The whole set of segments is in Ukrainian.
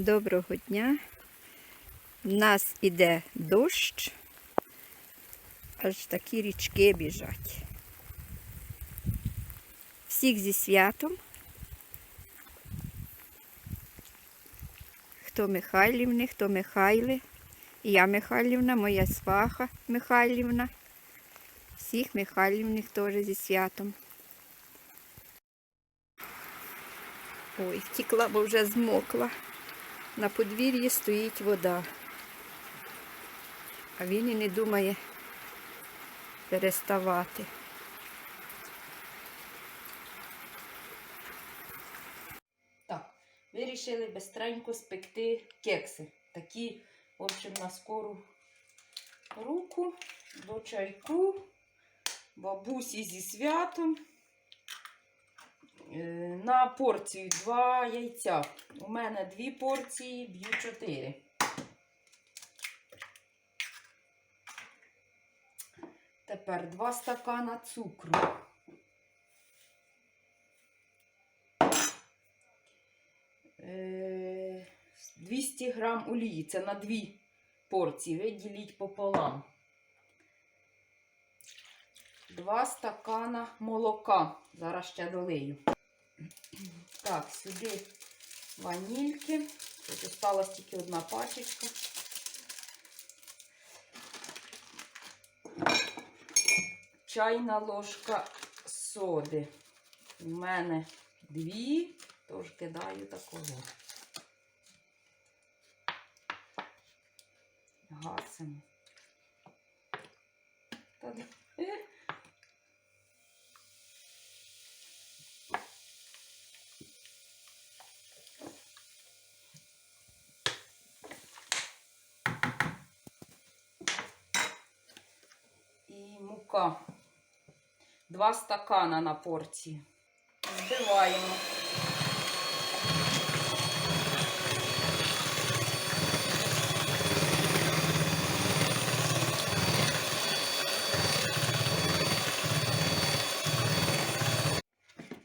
Доброго дня. У нас іде дощ, аж такі річки біжать. Всіх зі святом. Хто Михайлівни, хто Михайли. Я Михайлівна, моя сваха Михайлівна. Всіх Михайлівних теж зі святом. Ой, втекла, бо вже змокла. На подвір'ї стоїть вода. А він і не думає переставати. Так, вирішили бистренько спекти кекси. Такі, в общем, на скору руку, до чайку, бабусі зі святом. Е, На порцію два яйця. У мене дві порції, б'ю чотири. Тепер два стакана цукру. Е, 200 грам олії. Це на дві порції. Виділіть пополам. Два стакана молока. Зараз ще долию. Так, сюди ванільки. Тут осталась тільки одна пачечка. Чайна ложка соди. У мене дві, тож кидаю такого. Гасимо. Та Мука. Два стакана на порції. Збиваємо.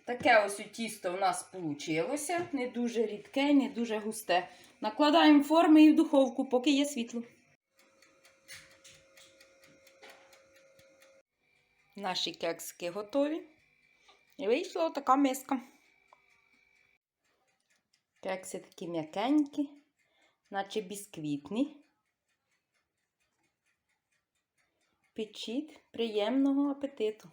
Таке ось у тісто у нас вийшло. Не дуже рідке, не дуже густе. Накладаємо форми і в духовку, поки є світло. Наші кекски готові. І вийшла така миска. Кекси такі м'якенькі, наче бісквітні. Печіть приємного апетиту.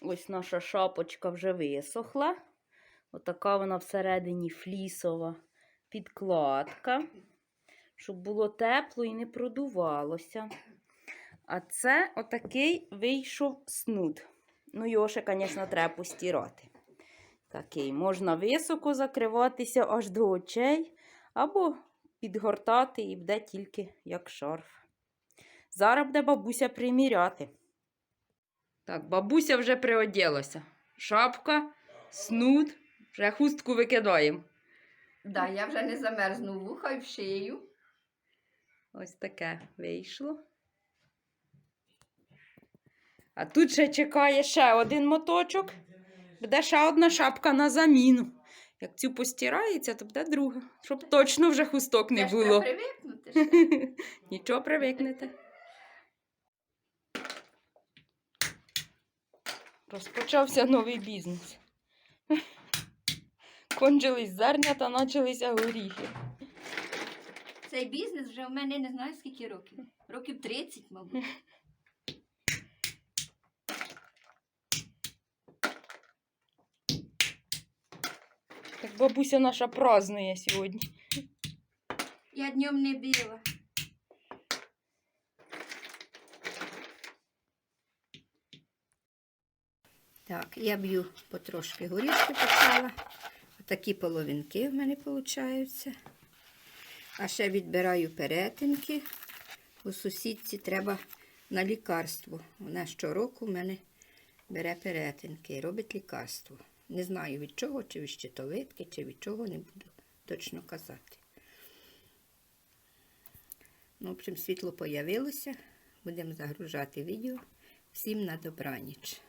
Ось наша шапочка вже висохла. Отака вона всередині флісова підкладка, щоб було тепло і не продувалося. А це отакий вийшов снуд. Ну, його ще, звісно, треба постирати. Такий. Можна високо закриватися аж до очей, або підгортати і буде тільки як шарф. Зараз буде бабуся приміряти. Так, бабуся вже приоділася. Шапка, снуд, вже хустку викидаємо. Да, я вже не замерзну вуха і в шию. Ось таке вийшло. А тут ще чекає ще один моточок. Буде ще одна шапка на заміну. Як цю постирається, то буде друга. Щоб точно вже хусток не було. Нічого привикнете. Розпочався новий бізнес. Кончились зернята, почалися горіхи. Цей бізнес вже у мене не знаю скільки років. Років 30, мабуть. Бабуся наша празднує сьогодні. Я днем не била. Так, я б'ю потрошки горішки почала. Такі половинки в мене виходять. А ще відбираю перетинки. У сусідці треба на лікарство. Вона щороку в мене бере перетинки і робить лікарство. Не знаю від чого, чи від щитовидки, чи від чого не буду точно казати. Ну, в общем, світло появилося. Будемо загружати відео. Всім на добраніч.